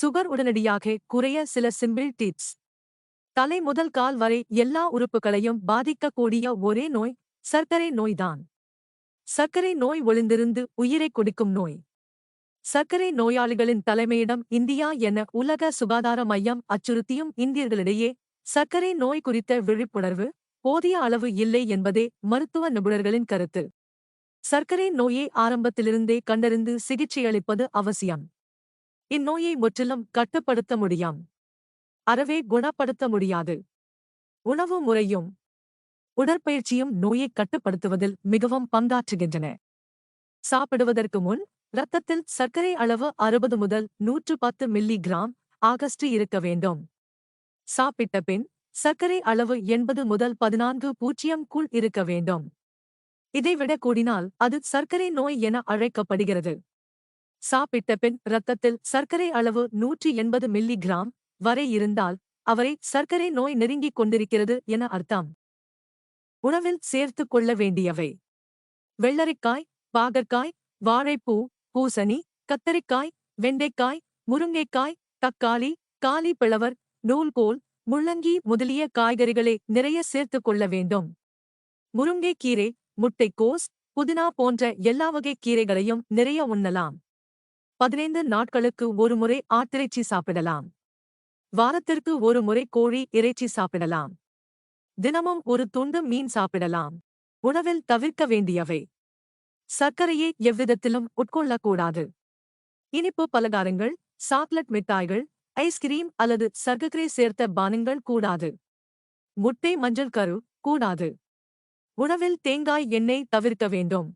Sugar உடனடியாக குறைய சில சிம்பிள் டிப்ஸ் தலை முதல் கால் வரை எல்லா உறுப்புகளையும் பாதிக்கக்கூடிய ஒரே நோய் சர்க்கரை நோய்தான். சர்க்கரை நோய் ஒளிந்திருந்து உயிரை கொடுக்கும் நோய். சர்க்கரை நோயாளிகளின் தலைமையிடம் இந்தியா என உலக சுகாதார மையம் அச்சுறுத்தியும் இந்தியர்களிடையே சர்க்கரை நோய் குறித்த விழிப்புணர்வு போதிய அளவு இல்லை என்பதே மருத்துவ நிபுணர்களின் கருத்து. சர்க்கரை நோயை ஆரம்பத்திலிருந்தே கண்டறிந்து சிகிச்சையளிப்பது அவசியம். இந்நோயை முற்றிலும் கட்டுப்படுத்த முடியாம். அறவே குணப்படுத்த முடியாது. உணவு முறையும் உடற்பயிற்சியும் நோயை கட்டுப்படுத்துவதில் மிகவும் பங்காற்றுகின்றன. சாப்பிடுவதற்கு முன் இரத்தத்தில் சர்க்கரை அளவு அறுபது முதல் நூற்று பத்து மில்லி கிராம் ஆகஸ்ட் இருக்க வேண்டும். சாப்பிட்ட பின் சர்க்கரை அளவு எண்பது முதல் பதினான்கு பூஜ்ஜியம் குள் இருக்க வேண்டும். இதைவிட கூடினால் அது சர்க்கரை நோய் என அழைக்கப்படுகிறது. சாப்பிட்ட பின் இரத்தத்தில் சர்க்கரை அளவு நூற்றி எண்பது மில்லி கிராம் வரை இருந்தால் அவரை சர்க்கரை நோய் நெருங்கிக் கொண்டிருக்கிறது என அர்த்தம். உணவில் சேர்த்துக் கொள்ள வேண்டியவை. வெள்ளரிக்காய் பாகற்காய் வாழைப்பூ பூசணி கத்தரிக்காய் வெண்டைக்காய் முருங்கைக்காய் தக்காளி காலி பிளவர் நூல்கோல் முள்ளங்கி முதலிய காய்கறிகளை நிறைய சேர்த்துக் கொள்ள வேண்டும். முருங்கைக்கீரை முட்டைக்கோஸ் புதினா போன்ற எல்லா வகை கீரைகளையும் நிறைய உண்ணலாம். பதினைந்து நாட்களுக்கு ஒருமுறை ஆட்டிறைச்சி சாப்பிடலாம். வாரத்திற்கு ஒரு முறை கோழி இறைச்சி சாப்பிடலாம். தினமும் ஒரு துண்டு மீன் சாப்பிடலாம். உணவில் தவிர்க்க வேண்டியவை. சர்க்கரையை எவ்விதத்திலும் உட்கொள்ளக்கூடாது. இனிப்பு பலகாரங்கள் சாக்லெட் மிட்டாய்கள் ஐஸ்கிரீம் அல்லது சர்க்கரை சேர்த்த பானங்கள் கூடாது. முட்டை மஞ்சள் கரு கூடாது. உணவில் தேங்காய் எண்ணெய் தவிர்க்க வேண்டும்.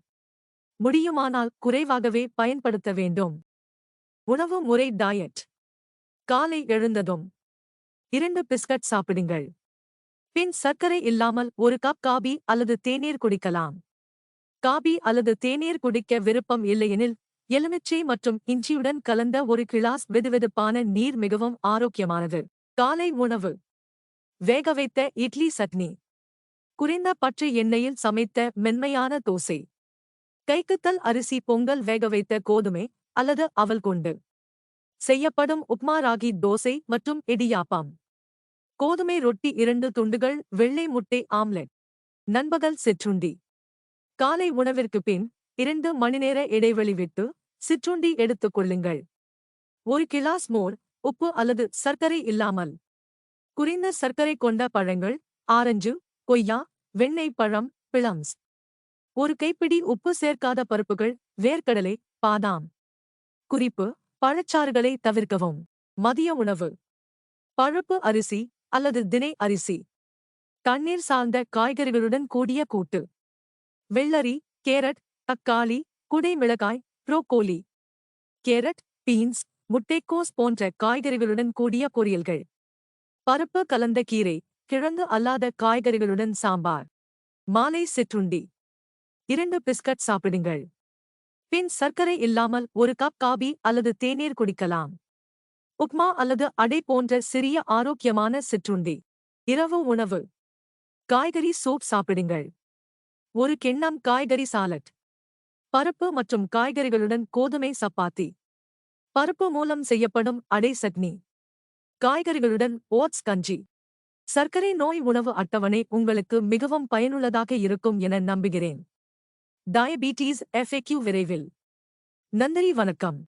முடியுமானால் குறைவாகவே பயன்படுத்த வேண்டும். உணவு முறை டயட் காலை எழுந்ததும். இரண்டு பிஸ்கட் சாப்பிடுங்கள். பின் சர்க்கரை இல்லாமல் ஒரு கப் காபி அல்லது தேநீர் குடிக்கலாம். காபி அல்லது தேநீர் குடிக்க விருப்பம் இல்லையெனில் எலுமிச்சை மற்றும் இஞ்சியுடன் கலந்த ஒரு கிளாஸ் வெதுவெதுப்பான நீர் மிகவும் ஆரோக்கியமானது. காலை உணவு. வேக வைத்த இட்லி சட்னி. குறைந்த பற்று எண்ணெயில் சமைத்த மென்மையான தோசை. கைக்குத்தல் அரிசி பொங்கல் வேக வைத்த கோதுமை அல்லது அவல் கொண்டு. செய்யப்படும் உப்மா ராகி தோசை மற்றும் இடியாப்பம். கோதுமை ரொட்டி இரண்டு துண்டுகள் வெள்ளை முட்டை ஆம்லெட். நண்பகல் சிற்றுண்டி. காலை உணவிற்கு பின் இரண்டு மணிநேர இடைவெளி விட்டு சிற்றுண்டி எடுத்துக் கொள்ளுங்கள். ஒரு கிளாஸ் மோர் உப்பு அல்லது சர்க்கரை இல்லாமல். குறைந்த சர்க்கரை கொண்ட பழங்கள் ஆரஞ்சு கொய்யா வெண்ணெய் பழம் பிளம்ஸ். ஒரு கைப்பிடி உப்பு சேர்க்காத பருப்புகள் வேர்க்கடலை பாதாம். குறிப்பு பழச்சாறுகளை தவிர்க்கவும். மதிய உணவு. பழுப்பு அரிசி அல்லது தினை அரிசி. தண்ணீர் சார்ந்த காய்கறிகளுடன் கூடிய கூட்டு. வெள்ளரி கேரட் தக்காளி குடை மிளகாய் கேரட் பீன்ஸ் முட்டைக்கோஸ் போன்ற காய்கறிகளுடன் கூடிய பொரியல்கள். பருப்பு கலந்த கீரை கிழங்கு அல்லாத காய்கறிகளுடன் சாம்பார். மாலை சிற்றுண்டி. இரண்டு பிஸ்கட் சாப்பிடுங்கள். பின் சர்க்கரை இல்லாமல் ஒரு கப் காபி அல்லது தேநீர் குடிக்கலாம். உப்மா அல்லது அடை போன்ற சிறிய ஆரோக்கியமான சிற்றுண்டி. இரவு உணவு. காய்கறி சூப் சாப்பிடுங்கள். ஒரு கிண்ணம் காய்கறி சாலட். பருப்பு மற்றும் காய்கறிகளுடன் கோதுமை சப்பாத்தி. பருப்பு மூலம் செய்யப்படும் அடை சட்னி. காய்கறிகளுடன் ஓட்ஸ் கஞ்சி. சர்க்கரை நோய் உணவு அட்டவணை உங்களுக்கு மிகவும் பயனுள்ளதாக இருக்கும் என நம்புகிறேன். டயபீட்டீஸ் எஃப்எக்யூ விரைவில். நன்றி வணக்கம்.